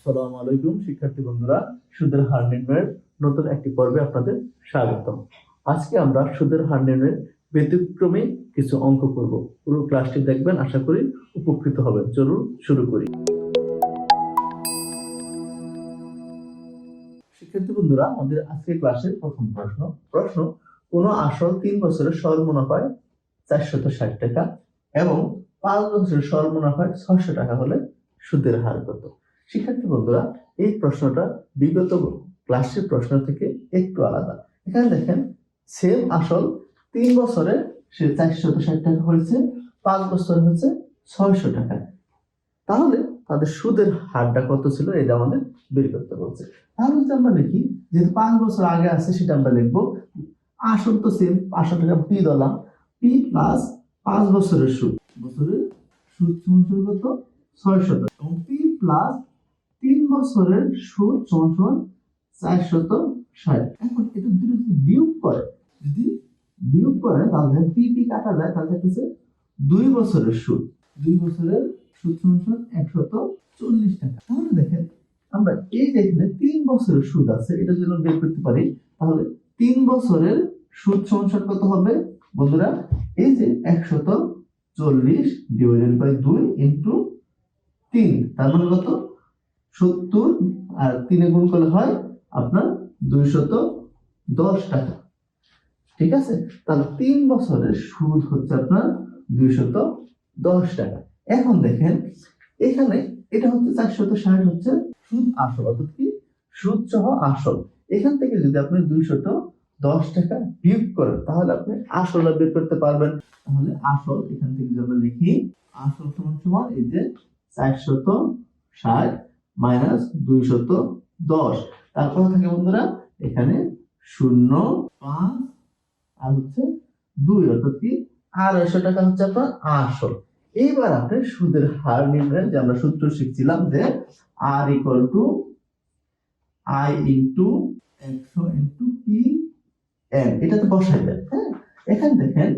আসসালামু আলাইকুম, শিক্ষার্থী বন্ধুরা। সুদের হার নির্ণয়ের নতুন একটি পর্বে আপনাদের স্বাগতম। আজকে আমরা সুদের হার নির্ণয়ের ব্যতিক্রমী কিছু অঙ্ক করব। পুরো ক্লাসটি দেখবেন, আশা করি উপকৃত হবেন। চলুন শুরু করি। শিক্ষার্থী বন্ধুরা, আমাদের আজকের ক্লাসের প্রথম প্রশ্ন। প্রশ্ন, কোন আসল তিন বছরের সরল মুনাফায় চারশত ষাট টাকা এবং পাঁচ বছরের সরল মুনাফায় ছয়শো টাকা হলে সুদের হার কত? শিক্ষার্থী বন্ধুরা, এই প্রশ্নটা বিগত ক্লাসের প্রশ্ন থেকে একটু আলাদা। এখানে দেখেন সেম আসল তিন বছরে সে চারশত ষাট টাকা হয়েছে, পাঁচ বছর হচ্ছে ছয়শো টাকা। তাহলে তাদের সুদের হারটা কত ছিল এটা আমাদের বের করতে বলছে। তাহলে যদি আমরা লিখি, যেহেতু পাঁচ বছর আগে আছে সেটা আমরা লিখব, আসল তো সেম পাঁচশো টাকা পি দলাম পি প্লাস পাঁচ বছরের সুদ। বছরের সুদ সমান সমান কত? ছয়শত। এবং পি প্লাস তিন বছরের সুদ সমান চারশত ষাট। এখন এটা দুটো যদি বিয়োগ করে, যদি বিয়োগ করে, তাহলে পি কাটা যায়, তাহলে হচ্ছে দুই বছরের সুদ। দুই বছরের সুদ সমান একশত চল্লিশ টাকা। তাহলে দেখেন, আমরা এই যে এখানে তিন বছরের সুদ আছে, এটা যদি বের করতে পারি, তাহলে তিন বছরের সুদ সমান কত হবে? বন্ধুরা, এই যে একশত চল্লিশ ডিভাইডেড বাই দুই ইন্টু তিন, তার মানে কত? সত্তর আর তিনে গুণ করলে হয় আপনার দুইশত দশ টাকা। ঠিক আছে? তাহলে তিন বছরের সুদ হচ্ছে আপনার দুইশত দশ টাকা। এখন দেখেন, এখানে এটা হচ্ছে চারশত ষাট হচ্ছে সুদ আসল, অর্থাৎ কি? সুদ সহ আসল। এখান থেকে যদি আপনি দুইশত দশ টাকা বিয়োগ করেন, তাহলে আপনি আসলটা বের করতে পারবেন। তাহলে আসল, এখান থেকে যদি আমরা লিখি, আসল সমান সমান এই যে চারশত ষাট মাইনাস দুইশত দশ। তারপর থাকে বন্ধুরা, এখানে শূন্য পাঁচ, আর হচ্ছে দুই, অর্থাৎ কি আড়াইশো টাকা হচ্ছে আপনার আসল এইবার আপনি সুদের হার নির্ণয় যে আমরা সূত্র শিখছিলাম যে R equal to I into একশো ইন্টু পি এন এটাতে বসাই দেন হ্যাঁ? এখানে দেখেন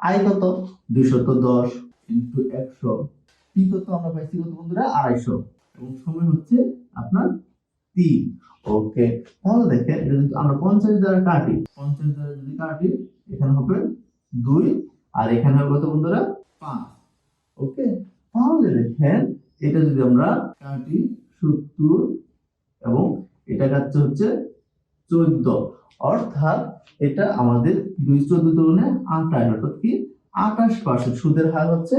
আই কত? দুইশত দশ ইন্টু একশো। পি কত আমরা পাইছি কত বন্ধুরা? আড়াইশো। এবং সময় হচ্ছে আপনার তিন। ওকে, তাহলে দেখেন, এটা যদি আমরা পঞ্চাশ দ্বারা কাটি, পঞ্চাশ দ্বারা যদি কাটি, এখানে হবে দুই, আর এখানে হবে কত বন্ধুরা? পাঁচ। ওকে, তাহলে দেখেন, এটা যদি আমরা কাটি সত্তর, এবং এটা কাটছে হচ্ছে চোদ্দ। অর্থাৎ এটা আমাদের দুই চোদ্দ তুলনায় আঠাশ অর্থাৎ কি? আঠাশ পার্সেন্ট সুদের হার হচ্ছে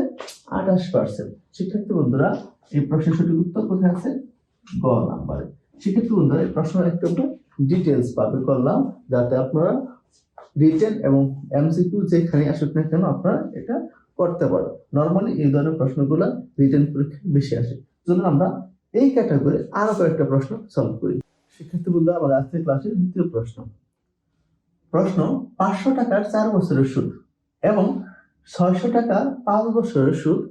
আঠাশ পার্সেন্ট শিক্ষার্থী বন্ধুরা, এই প্রশ্নের সঠিক উত্তর কোথায় আছে? গ নাম্বারে। শিক্ষার্থী বন্ধুরা, এই প্রশ্ন একটু আমরা ডিটেলস পাবে করলাম, যাতে আপনারা রিটেন এবং এমসিকিউ যেখানে আসুক না কেন আপনারা এটা করতে পারো নর্মালি এই ধরনের প্রশ্নগুলো রিটেন পরীক্ষায় বেশি আসে। চলুন আমরা এই ক্যাটাগরি আরও কয়েকটা প্রশ্ন সলভ করি। শিক্ষার্থী বন্ধু আমাদের আজকের ক্লাসের দ্বিতীয় প্রশ্ন। প্রশ্ন, পাঁচশো টাকার চার বছরের সুদ এবং ছয়শো টাকা পাঁচ বছরের সুদ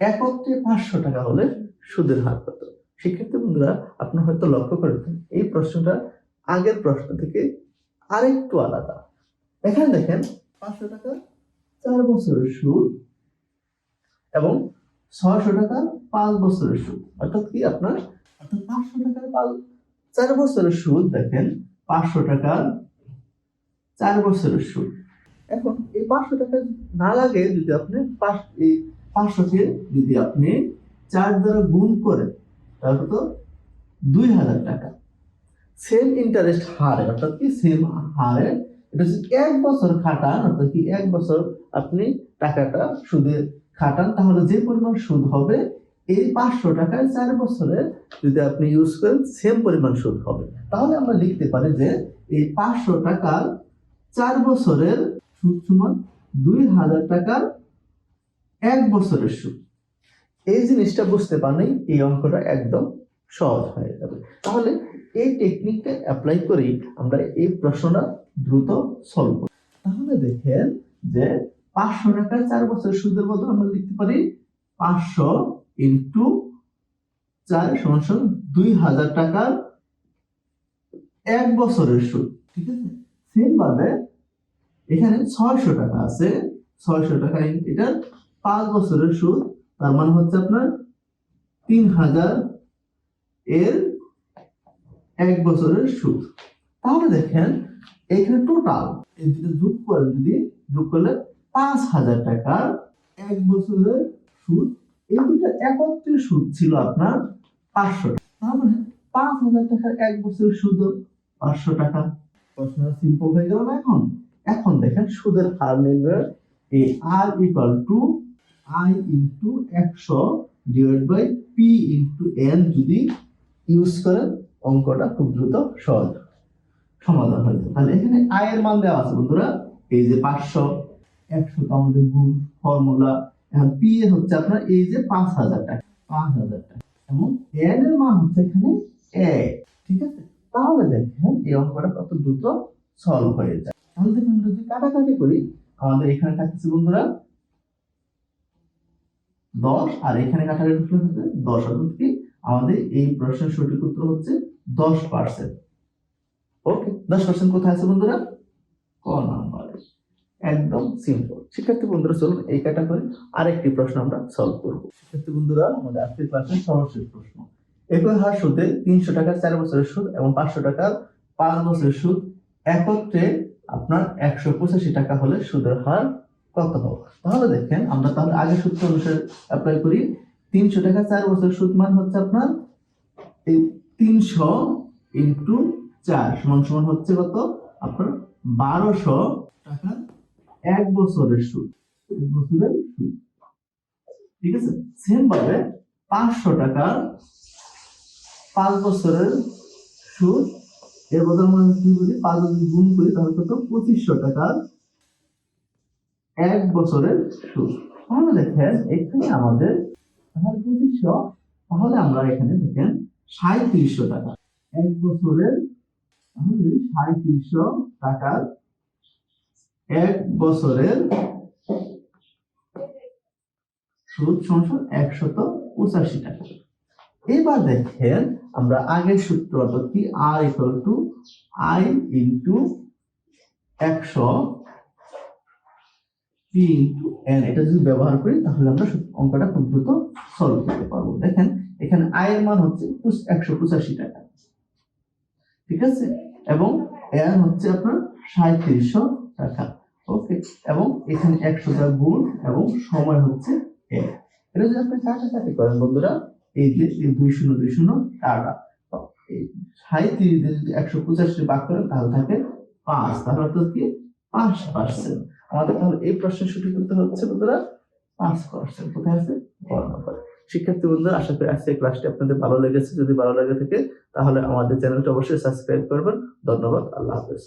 একত্রে পাঁচশো টাকা হলে সুদের হার কত? শিক্ষার্থী বন্ধুরা, আপনার হয়তো লক্ষ্য করেছেন, এই প্রশ্নটা আগের প্রশ্ন থেকে আরেকটু আলাদা। এখানে দেখেন, পাঁচশো টাকা চার বছরের সুদ এবং ছয়শো টাকা পাঁচ বছরের সুদ। অর্থাৎ কি আপনার? অর্থাৎ পাঁচশো টাকার পাঁচ, চার বছরের সুদ দেখেন, পাঁচশো টাকার চার বছরের সুদ। এখন এই পাঁচশো টাকা না লাগে যদি আপনি এই পাঁচশোকে যদি আপনি চার দ্বারা গুণ করেন, তাহলে তো দুই হাজার টাকা। সেম ইন্টারেস্ট হারে, অর্থাৎ কি? সেম হারে। এটা হচ্ছে এক বছর খাটান, অর্থাৎ কি এক বছর আপনি টাকাটা সুদে খাটান, তাহলে যে পরিমাণ সুদ হবে, এই পাঁচশো টাকায় চার বছরে যদি আপনি ইউজ করেন সেম পরিমাণ সুদ হবে। তাহলে আমরা লিখতে পারি যে এই পাঁচশো টাকার চার বছরের সুদ সমান দুই হাজার টাকার এক বছরের সুদ। এই জিনিসটা বুঝতে পারলেই এই অঙ্কটা একদম সহজ হয়ে যাবে। তাহলে এই টেকনিকটা অ্যাপ্লাই করেই আমরা এই প্রশ্নটা দ্রুত সলভ করি। তাহলে দেখেন যে পাঁচশো টাকার চার বছরের সুদের বদল আমরা লিখতে পারি পাঁচশো ইন্টু চার সমান সমান দুই হাজার টাকার এক বছরের সুদ। ঠিক আছে? সেম ভাবে এখানে ছয়শো টাকা আছে, ছয়শো টাকা এটা পাঁচ বছরের সুদ, তার মানে হচ্ছে আপনার তিন হাজার এর এক বছরের সুদ। তাহলে দেখেন, এখানে টোটাল এই দুটো যোগ করে যদি, যোগ করলে পাঁচ হাজার টাকার এক বছরের সুদ। এই দুটো একত্রে সুদ ছিল আপনার পাঁচশো টাকা। তার মানে পাঁচ হাজার টাকার এক বছরের সুদ, পাঁচশো টাকা। প্রশ্নটা সিম্পল হয়ে গেল না এখন? এখন দেখেন সুদের হার নির্ণয়, এই R equal to I into একশো divide by P into N যদি ইউজ করেন অঙ্কটা খুব দ্রুত সহজ সমাধান হয়ে যাবে। তাহলে এখানে আই এর মান দেওয়া আছে বন্ধুরা, এই যে পাঁচশো, একশো আমাদের গুণ ফর্মুলা এখন পি এ হচ্ছে আপনার এই যে পাঁচ হাজার টাকা, পাঁচ হাজার টাকা। এবং এন এর মান হচ্ছে এখানে এক, ঠিক আছে? তাহলে দেখেন এই অঙ্কটা কত দ্রুত সলভ হয়ে যায়। তাহলে দেখুন আমরা যদি কাটাকাটি করি, আমাদের এখানে থাকতেছে বন্ধুরা দশ, আর এখানে কাটাকাটি হচ্ছে দশ কি আমাদের এই প্রশ্নের সঠিক উত্তর হচ্ছে দশ পার্সেন্ট ওকে দশ পার্সেন্ট কোথায় আছে বন্ধুরা? ক নাম্বারে। একদম সিম্পল শিক্ষার্থী বন্ধুরা, চলুন এই ক্যাটাগরি আরেকটি প্রশ্ন আমরা সলভ করব। শিক্ষার্থী বন্ধুরা, আমাদের আজকের ক্লাসের সর্বশেষ প্রশ্ন। একই হার সুদে তিনশো টাকার চার বছরের সুদ এবং পাঁচশো টাকার পাঁচ বছরের সুদ একত্রে আপনার একশো পঁচাশি টাকা হলে সুদের হার কত হবে তাহলে দেখেন, আমরা তাহলে আগে সূত্র অনুসারে অ্যাপ্লাই করি, তিনশো টাকা চার বছরের সুদ মান হচ্ছে আপনার এই তিনশো ইন্টু চার সমান সমান হচ্ছে কত? আপনার বারোশো টাকা এক বছরের সুদ, এক বছরের সুদ। ঠিক আছে? সেম ভাবে পাঁচশো টাকা পাঁচ বছরের সুদ এর বদল আমরা কি বলি? পাঁচ যদি গুণ করি তাহলে কত? পঁচিশশো টাকার এক বছরের সুদ। তাহলে দেখেন, এখানে আমাদের তাহলে পঁচিশশো, তাহলে আমরা এখানে দেখেন সাঁত্রিশশো টাকা। এক বছরের তাহলে সাঁত্রিশশো টাকার এক বছরের সুদ সংসদ একশত পঁচাশি টাকা। এবার দেখেন আমরা আগের সূত্র অর্থাৎ কি? R equal to I into একশো পি ইন্টু এন এটা যদি ব্যবহার করি, তাহলে আমরা অঙ্কটা খুব দ্রুত সলভ করতে পারব। দেখেন, এখানে আয়ের মান হচ্ছে একশো পঁচাশি টাকা। ঠিক আছে? এবং এন হচ্ছে আপনার সাঁত্রিশশো টাকা। ওকে? এবং এখানে একশো টাকা গুণ এবং সময় হচ্ছে এক এটা যদি আপনি কাটাকাটি করেন, বন্ধুরা এই যে দুই শূন্য দুই শূন্য টাকা এই সাঁত্রিশ দিয়ে যদি একশো পঁচাশি ভাগ করেন, তাহলে থাকে পাঁচ। তাহলে অর্থাৎ কি? পাঁচ পার্সেন্ট আমাদের তাহলে এই প্রশ্নের সঠিক উত্তর হচ্ছে বন্ধুরা পাঁচ পার্সেন্ট কোথায় আছে? শিক্ষার্থী বন্ধুরা, আশা করি আজকে ক্লাসটি আপনাদের ভালো লেগেছে। যদি ভালো লেগে থাকে, তাহলে আমাদের চ্যানেলটা অবশ্যই সাবস্ক্রাইব করবেন। ধন্যবাদ। আল্লাহ হাফেজ।